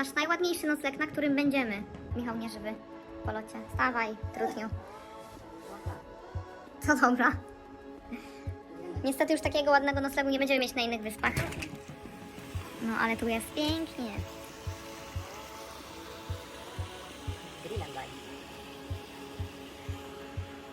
nasz najładniejszy nocleg, na którym będziemy. Michał nieżywy w polocie. Stawaj, trudniu. To dobra. Niestety już takiego ładnego noclegu nie będziemy mieć na innych wyspach. No ale tu jest pięknie.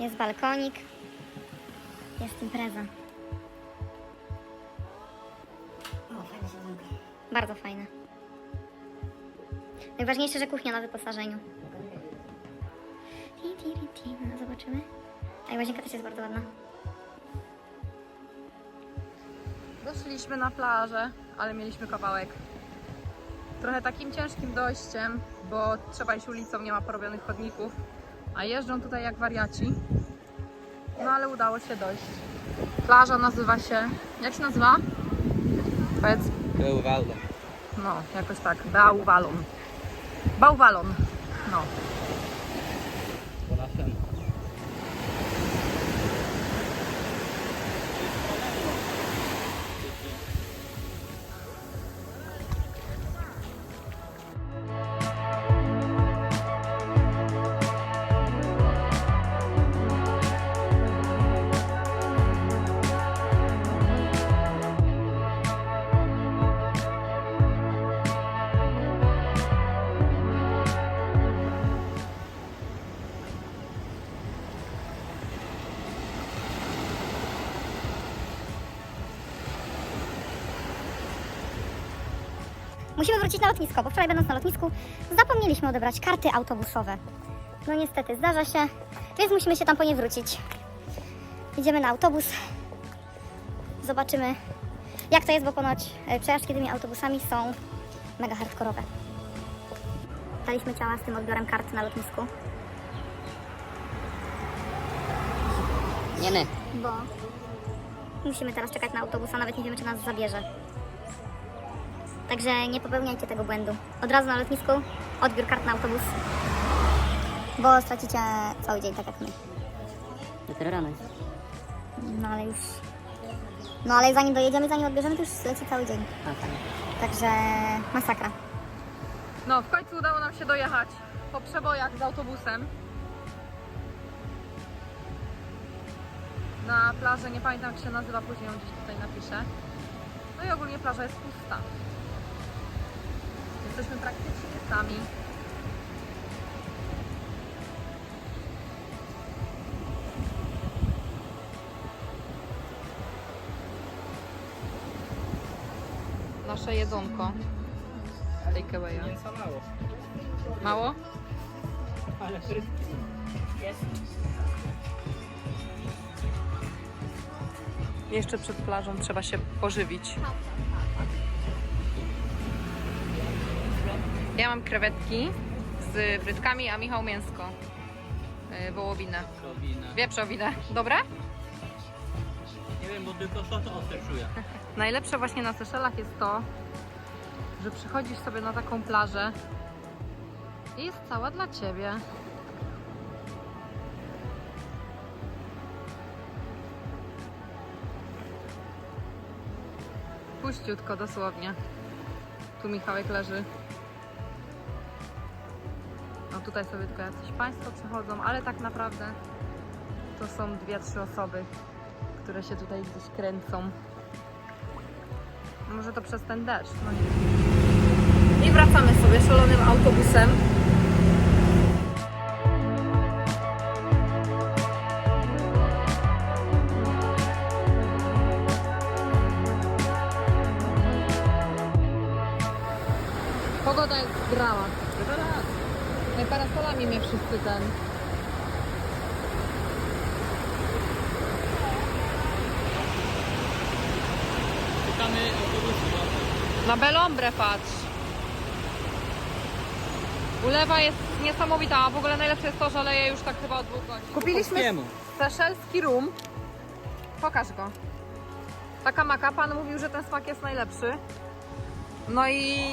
Jest balkonik. Jest impreza. O. Bardzo fajne. Najważniejsze, że kuchnia na wyposażeniu. No, zobaczymy. A i łazienka też jest bardzo ładna. Doszliśmy na plażę, ale mieliśmy kawałek. Trochę takim ciężkim dojściem, bo trzeba iść ulicą, nie ma porobionych chodników. A jeżdżą tutaj jak wariaci. No ale udało się dojść. Plaża nazywa się. Jak się nazywa? Powiedz. Bałwalon. No, jakoś tak. Bałwalon. Bałwalon. No. Musimy wrócić na lotnisko, bo wczoraj będąc na lotnisku zapomnieliśmy odebrać karty autobusowe. No niestety, zdarza się, więc musimy się tam po nie wrócić. Idziemy na autobus. Zobaczymy, jak to jest, bo ponoć e, przejażdżki tymi autobusami są mega hardkorowe. Daliśmy ciała z tym odbiorem kart na lotnisku, Nie my. bo musimy teraz czekać na autobus, a nawet nie wiemy, czy nas zabierze. Także nie popełniajcie tego błędu. Od razu na lotnisku odbiór kart na autobus, bo stracicie cały dzień, tak jak my. Dopiero rano jest. No ale już... No ale zanim dojedziemy, zanim odbierzemy, to już leci cały dzień. Fajnie. Także masakra. No, w końcu udało nam się dojechać po przebojach z autobusem. Na plażę, nie pamiętam jak się nazywa, później ją gdzieś tutaj napiszę. No i ogólnie plaża jest pusta. Jesteśmy praktycznie sami. Nasze jedzonko. Takeawaya. Mięsa mało. Mało? Ale frytki. Jest. Jeszcze przed plażą trzeba się pożywić. Ja mam krewetki z frytkami, a Michał mięsko. Yy, wołowinę. Wieprzowinę. Dobre? Nie wiem, bo tylko ostre czuję. Najlepsze właśnie na Seszelach jest to, że przychodzisz sobie na taką plażę i jest cała dla ciebie. Puściutko dosłownie. Tu Michałek leży. Tutaj sobie tylko jacyś państwo przechodzą, ale tak naprawdę to są dwie, trzy osoby, które się tutaj gdzieś kręcą. Może to przez ten deszcz, no nie. I wracamy sobie szalonym autobusem. Wszyscy ten. Czekamy autobusy. Na Belombre patrz. Ulewa jest niesamowita, a w ogóle najlepsze jest to, że leje już tak chyba od dwóch godzin. Kupiliśmy polskiemu. seszelski rum. Pokaż go. Taka maka, pan mówił, że ten smak jest najlepszy. No i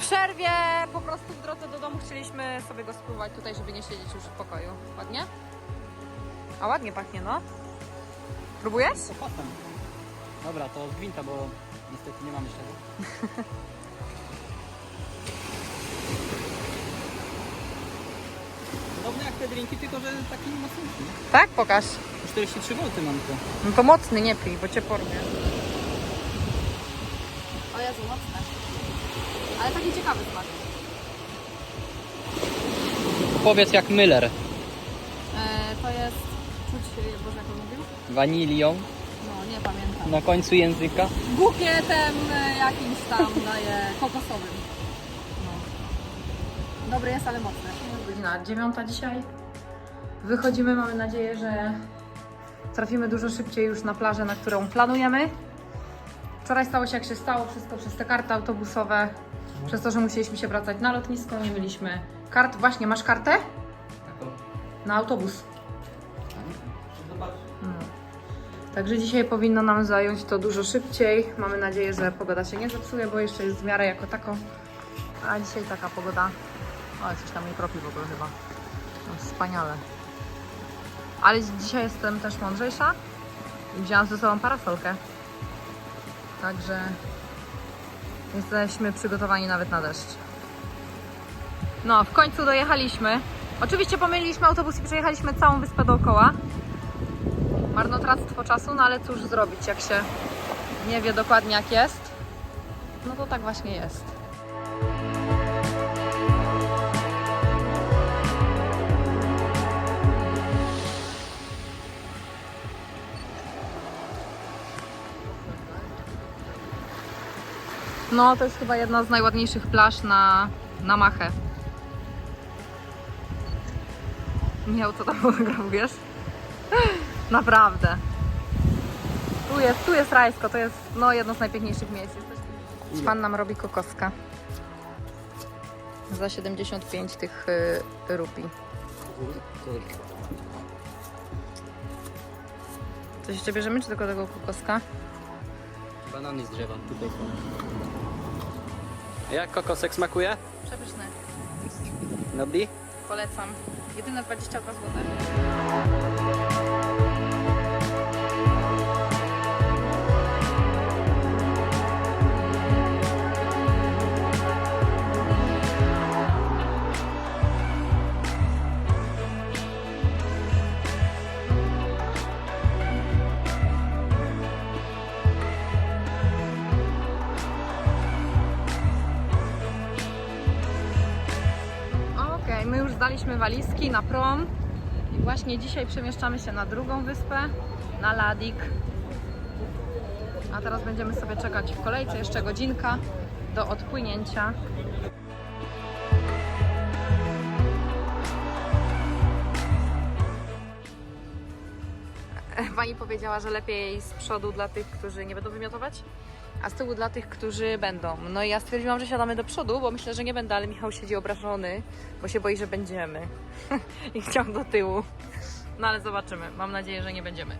przerwie po prostu w drodze do domu chcieliśmy sobie go spróbować tutaj, żeby nie siedzieć już w pokoju. Ładnie? A ładnie pachnie, no. Próbujesz? No, Potem. Dobra, to gwinta, bo niestety nie mamy śladu. Podobne jak te drinki, tylko że taki mocniejszy. Tak? Pokaż. 43 V mam tu. No to mocny nie pij, bo cię porwie. O Jezu, mocne. Ale taki ciekawy smak. Powiedz jak Miller. E, to jest, czuć, Boże jak on mówił? Wanilią No, nie pamiętam. na końcu języka. Bukietem e, jakimś tam daje kokosowym. No. Dobry jest, ale mocny. Jest godzina dziewiąta dzisiaj. Wychodzimy, mamy nadzieję, że trafimy dużo szybciej już na plażę, na którą planujemy. Wczoraj stało się jak się stało, wszystko przez te karty autobusowe, przez to, że musieliśmy się wracać na lotnisko, nie mieliśmy kart. Właśnie, masz kartę? Na autobus. No. Także dzisiaj powinno nam zająć to dużo szybciej. Mamy nadzieję, że pogoda się nie zepsuje, bo jeszcze jest w miarę jako tako. A dzisiaj taka pogoda. O, coś tam nie kropi w ogóle chyba. No, wspaniale. Ale dzisiaj jestem też mądrzejsza i wzięłam ze sobą parasolkę. Także jesteśmy przygotowani nawet na deszcz. No, w końcu dojechaliśmy. Oczywiście pomyliliśmy autobus i przejechaliśmy całą wyspę dookoła marnotrawstwo czasu, no ale cóż zrobić, jak się nie wie dokładnie jak jest. No to tak właśnie jest. No, to jest chyba jedna z najładniejszych plaż na, na Machę. Miał co tam fotografujesz? Naprawdę. Tu jest, tu jest rajsko, to jest no, jedno z najpiękniejszych miejsc. Jesteśmy- Pan nam robi kokoska. Za 75 tych y, rupi. Coś jeszcze bierzemy, czy tylko tego kokoska? Banany z drzewa tutaj są. Jak kokosek smakuje? Przepyszny. Nobdi? Polecam. Jedyne 22 zł. Walizki na prom i właśnie dzisiaj przemieszczamy się na drugą wyspę, na Ladik. A teraz będziemy sobie czekać w kolejce jeszcze godzinka do odpłynięcia. Pani powiedziała, że lepiej z przodu dla tych, którzy nie będą wymiotować, a z tyłu dla tych, którzy będą. No i ja stwierdziłam, że siadamy do przodu, bo myślę, że nie będę, ale Michał siedzi obrażony, bo się boi, że będziemy. I chciał do tyłu. No ale zobaczymy. Mam nadzieję, że nie będziemy.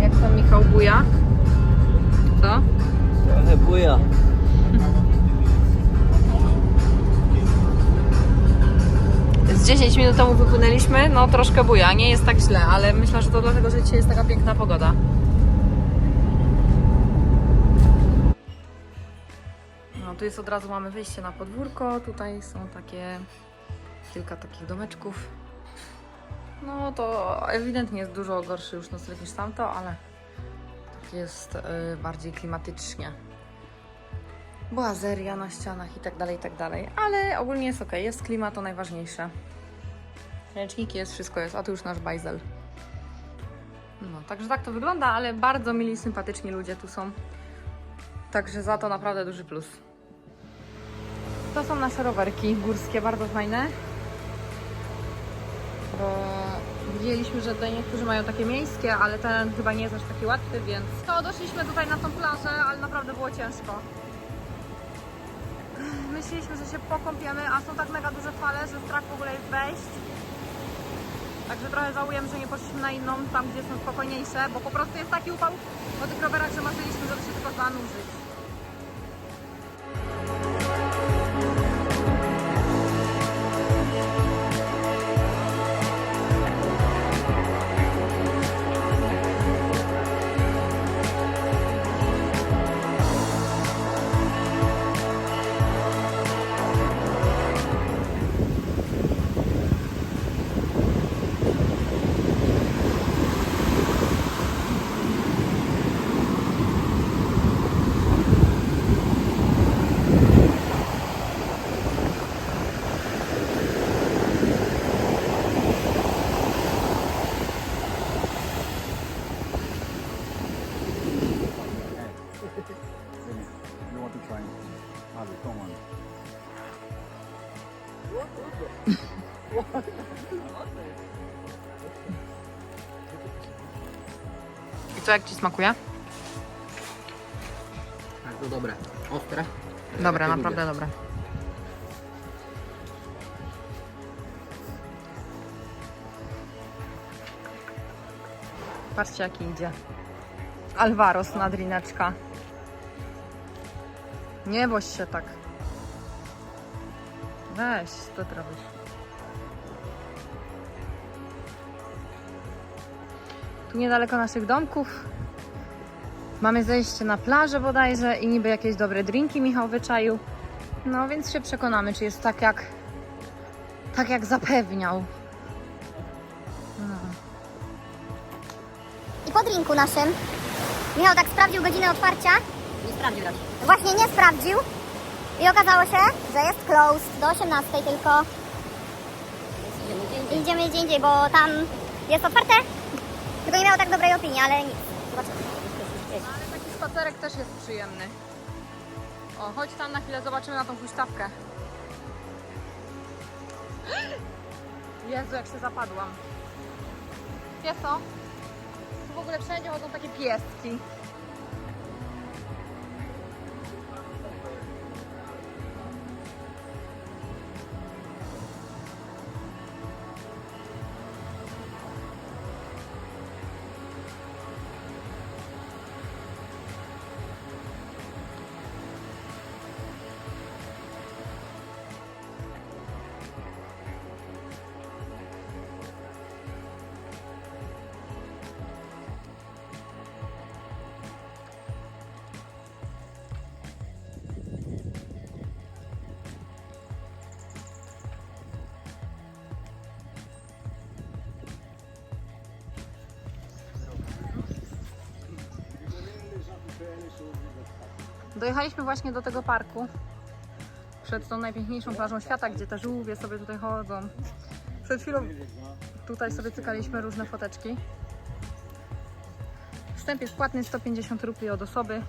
Jak tam Michał buja? Co? Trochę buja. 10 minut temu wypłynęliśmy, no troszkę buja, nie jest tak źle, ale myślę, że to dlatego, że dzisiaj jest taka piękna pogoda. No tu jest od razu mamy wyjście na podwórko, tutaj są takie kilka takich domeczków. No to ewidentnie jest dużo gorszy już nocleg niż tamto, ale tak jest y, bardziej klimatycznie. Boazeria na ścianach i tak dalej, i tak dalej. Ale ogólnie jest ok, jest klimat, to najważniejsze. Ręczniki jest, wszystko jest, a tu już nasz bajzel. No, także tak to wygląda, ale bardzo mili, sympatyczni ludzie tu są. Także za to naprawdę duży plus. To są nasze rowerki górskie, bardzo fajne. Bo widzieliśmy, że tutaj niektórzy mają takie miejskie, ale ten chyba nie jest aż taki łatwy, więc... To doszliśmy tutaj na tą plażę, ale naprawdę było ciężko. Myśleliśmy, że się pokąpiemy, a są tak mega duże fale, że strach w ogóle jest wejść. Także trochę żałujemy, że nie poszliśmy na inną, tam gdzie są spokojniejsze, bo po prostu jest taki upał po tych rowerach, że marzyliśmy, żeby się tylko zanurzyć. Co, jak Ci smakuje? Bardzo dobre. Ostre. Dobre, Ja to naprawdę dobre. Patrzcie jaki idzie. Alvaros na drineczka. Nie boś się tak. Weź, to robisz. Tu niedaleko naszych domków Mamy zejście na plażę bodajże i niby jakieś dobre drinki Michał wyczaił. No więc się przekonamy, czy jest tak jak tak jak zapewniał. No. I po drinku naszym Michał tak sprawdził godzinę otwarcia. Nie sprawdził raczej. Właśnie nie sprawdził. I okazało się, że jest closed do 18 tylko. Idziemy gdzie indziej. Idziemy gdzie indziej, bo tam jest otwarte. Nie miało tak dobrej opinii, ale nic. Ale taki spacerek też jest przyjemny. O, chodź tam na chwilę, zobaczymy na tą huśtawkę. Jezu, jak się zapadłam. Pieso? Tu w ogóle wszędzie chodzą takie pieski. Dojechaliśmy właśnie do tego parku. Przed tą najpiękniejszą plażą świata, gdzie te żółwie sobie tutaj chodzą. Przed chwilą tutaj sobie cykaliśmy różne foteczki. Wstęp jest płatny 150 rubli od osoby,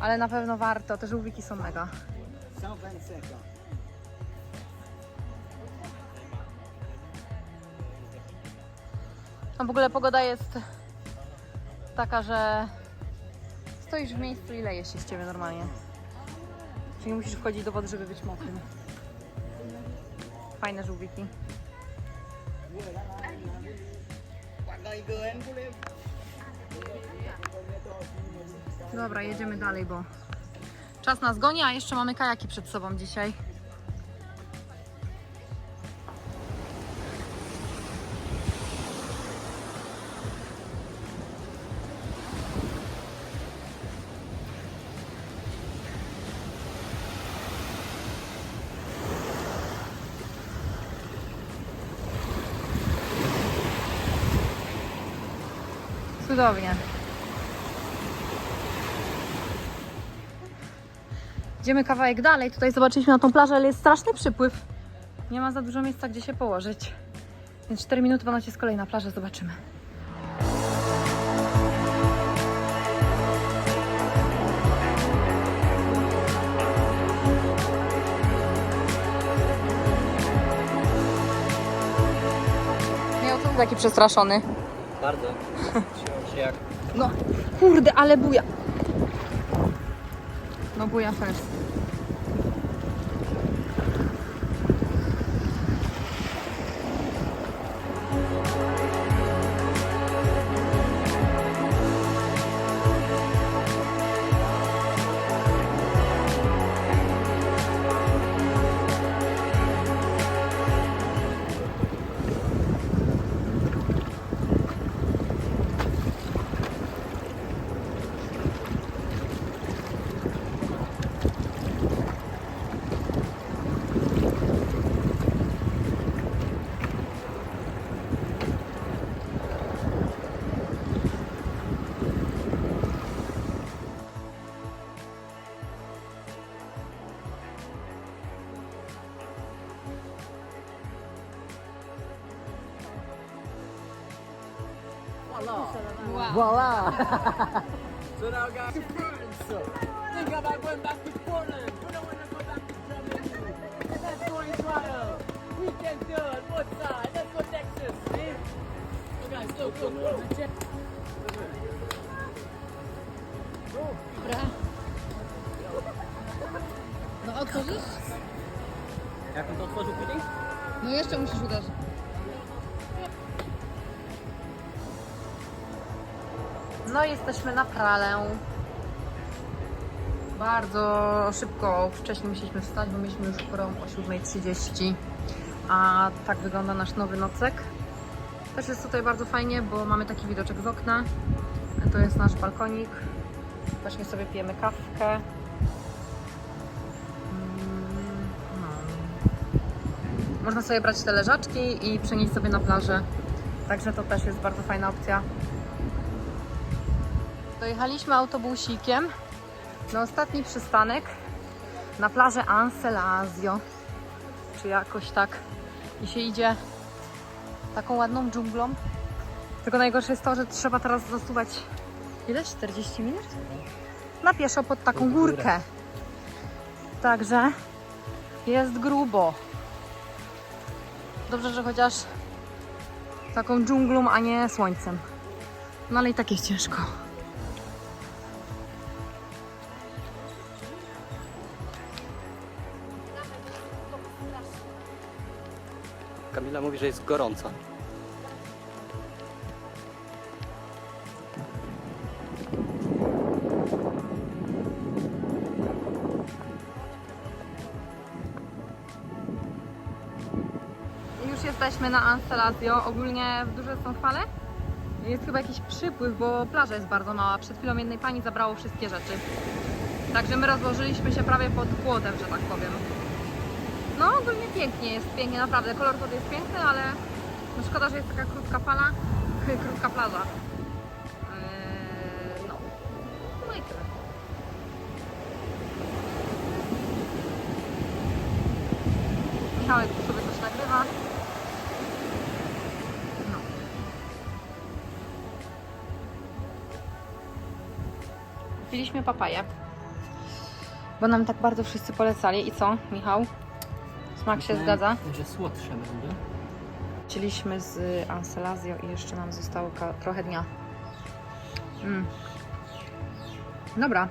ale na pewno warto. Te żółwiki są mega. A w ogóle pogoda jest taka, że stoisz w miejscu i leje się z ciebie normalnie. Czyli musisz wchodzić do wody, żeby być mokrym. Fajne żółwiki. Dobra, jedziemy dalej, bo czas nas goni, a jeszcze mamy kajaki przed sobą dzisiaj. Cudownie. Idziemy kawałek dalej. Tutaj zobaczyliśmy na tą plażę, ale jest straszny przypływ. Nie ma za dużo miejsca, gdzie się położyć. Więc 4 minuty ponoć jest kolejna plaża. Zobaczymy. Miał co ty taki przestraszony? Bardzo. Jak... No, kurde, ale buja. No buja first. Voila! so now guys, to think about going back to Poland. We don't want to go back to Germany. Let's go Israel. We can do it. What's up? Let's go Texas. See? So guys, look, look, look. Dobra. No otworzysz? Jak on to otworzył? No jeszcze musisz uderzyć. No jesteśmy na pralę. Bardzo szybko, wcześniej musieliśmy wstać, bo mieliśmy już prom o 7.30. A tak wygląda nasz nowy nocek. Też jest tutaj bardzo fajnie, bo mamy taki widoczek z okna. To jest nasz balkonik. Właśnie sobie pijemy kawkę. Mm, No. Można sobie brać te leżaczki i przenieść sobie na plażę. Także to też jest bardzo fajna opcja. Dojechaliśmy autobusikiem na ostatni przystanek na plażę Anselazio. Czy jakoś tak. I się idzie taką ładną dżunglą. Tylko najgorsze jest to, że trzeba teraz zasuwać ile? 40 minut? Na pieszo pod taką górkę. Także jest grubo. Dobrze, że chociaż taką dżunglą, a nie słońcem. No ale i tak jest ciężko. Kamila mówi, że jest gorąco. Już jesteśmy na Anselazio. Ogólnie duże są fale. Jest chyba jakiś przypływ, bo plaża jest bardzo mała. Przed chwilą jednej pani zabrało wszystkie rzeczy. Także my rozłożyliśmy się prawie pod płotem, że tak powiem. No ogólnie pięknie jest, pięknie naprawdę. Kolor wody jest piękny, ale no szkoda, że jest taka krótka fala, krótka plaża. Eee, no. No i tyle. Michałek tu sobie coś nagrywa. No. Kupiliśmy papaję. Bo nam tak bardzo wszyscy polecali. I co, Michał? Smak się zgadza? Że słodsze będzie. Chcieliśmy z Anselazio i jeszcze nam zostało trochę dnia. Mm. Dobra,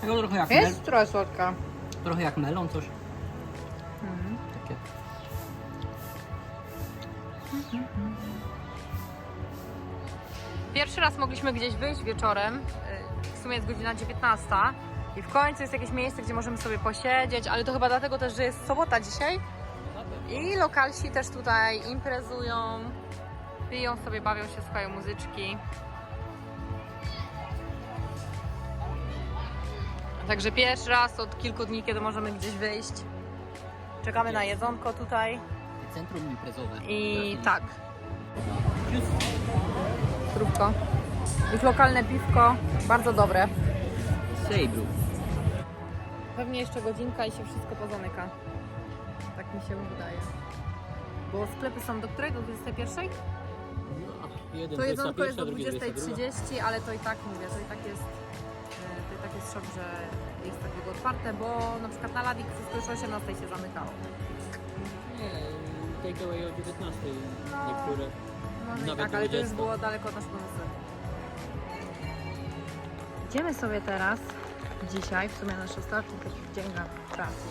Tego trochę jak mel, jest trochę słodka. trochę jak melon, coś Mm. takie. Pierwszy raz mogliśmy gdzieś wyjść wieczorem. y, W sumie jest godzina 19. I w końcu jest jakieś miejsce, gdzie możemy sobie posiedzieć, ale to chyba dlatego też, że jest sobota dzisiaj. I lokalsi też tutaj imprezują, piją sobie, bawią się, słuchają muzyczki. Także pierwszy raz od kilku dni, kiedy możemy gdzieś wyjść. Czekamy na jedzonko tutaj Centrum imprezowe. i tak. Krówko. Ich lokalne piwko, bardzo dobre. Sejbru. Pewnie jeszcze godzinka i się wszystko pozamyka. Tak mi się wydaje. Bo sklepy są do której? Do 21? Jeden To jedzonko jest do 21, drugi 20.30, ale to i tak mówię, to i tak jest e, to i tak jest szok, że jest tak długo otwarte, bo na przykład na Ladik wszystko już o 18 się zamykało. Nie, takeaway o 19. No. Niektóre. Może Nawet tak, ale to już 20. było daleko od naszego. Idziemy sobie teraz, dzisiaj, w sumie nasz ostatni taki dzień na pracy,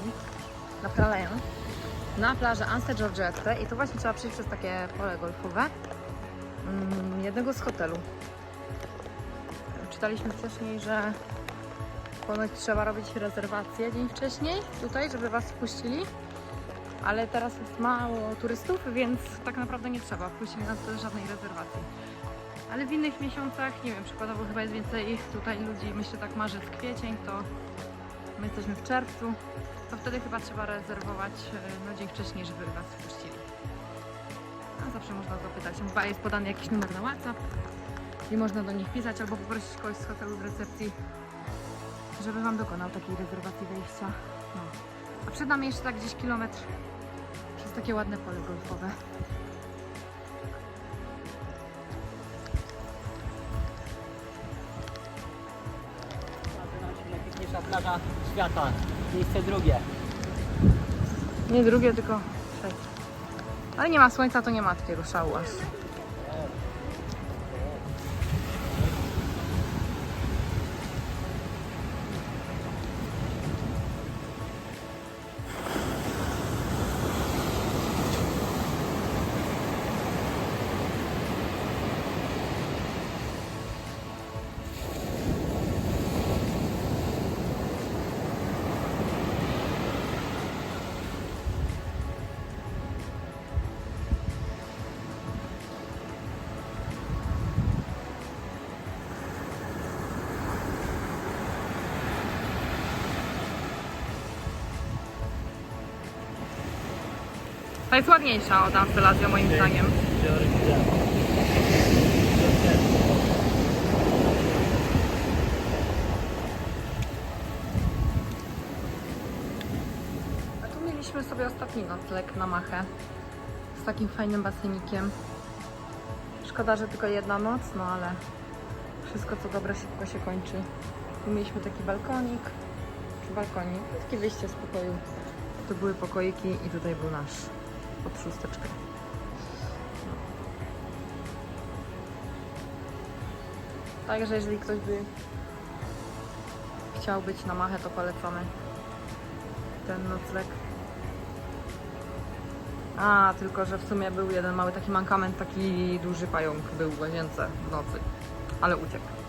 na pralę, na plażę Anse Giorgette i to właśnie trzeba przejść przez takie pole golfowe mm, jednego z hotelu. Czytaliśmy wcześniej, że ponoć trzeba robić rezerwację dzień wcześniej tutaj, żeby Was wpuścili ale teraz jest mało turystów, więc tak naprawdę nie trzeba pójść na żadnej rezerwacji. Ale w innych miesiącach, nie wiem, przykładowo chyba jest więcej tutaj ludzi, myślę tak marzec, kwiecień, to my jesteśmy w czerwcu, to wtedy chyba trzeba rezerwować e, no dzień wcześniej, żeby Was wpuścili. A zawsze można zapytać, chyba jest podany jakiś numer na WhatsApp i można do nich pisać albo poprosić kogoś z hotelu z recepcji, żeby Wam dokonał takiej rezerwacji wejścia. No. A przed nami jeszcze tak gdzieś kilometr przez takie ładne pole golfowe. Świata. Miejsce drugie. Nie drugie, tylko trzecie. Ale nie ma słońca, to nie ma takiego szału aż. Ta jest ładniejsza od Anstelazja moim zdaniem. A tu mieliśmy sobie ostatni nocleg na Machę z takim fajnym basenikiem. Szkoda, że tylko jedna noc, no ale wszystko co dobre szybko się kończy. Tu mieliśmy taki balkonik, czy balkonik, takie wyjście z pokoju. Tu były pokoiki i tutaj był nasz pod szósteczkę. No. Także jeżeli ktoś by chciał być na machę, to polecamy ten nocleg. A, tylko że w sumie był jeden mały taki mankament, taki duży pająk był w łazience w nocy, ale uciekł.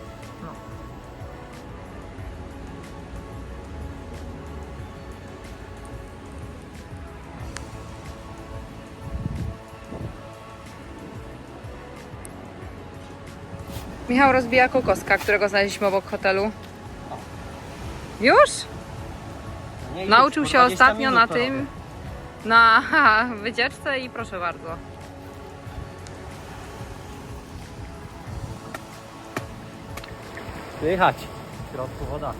Michał rozbija kokoska, którego znaleźliśmy obok hotelu. Już? Nie, Nauczył się 20 ostatnio na tym, robię. na wycieczce i proszę bardzo. Wyjechać. W środku woda.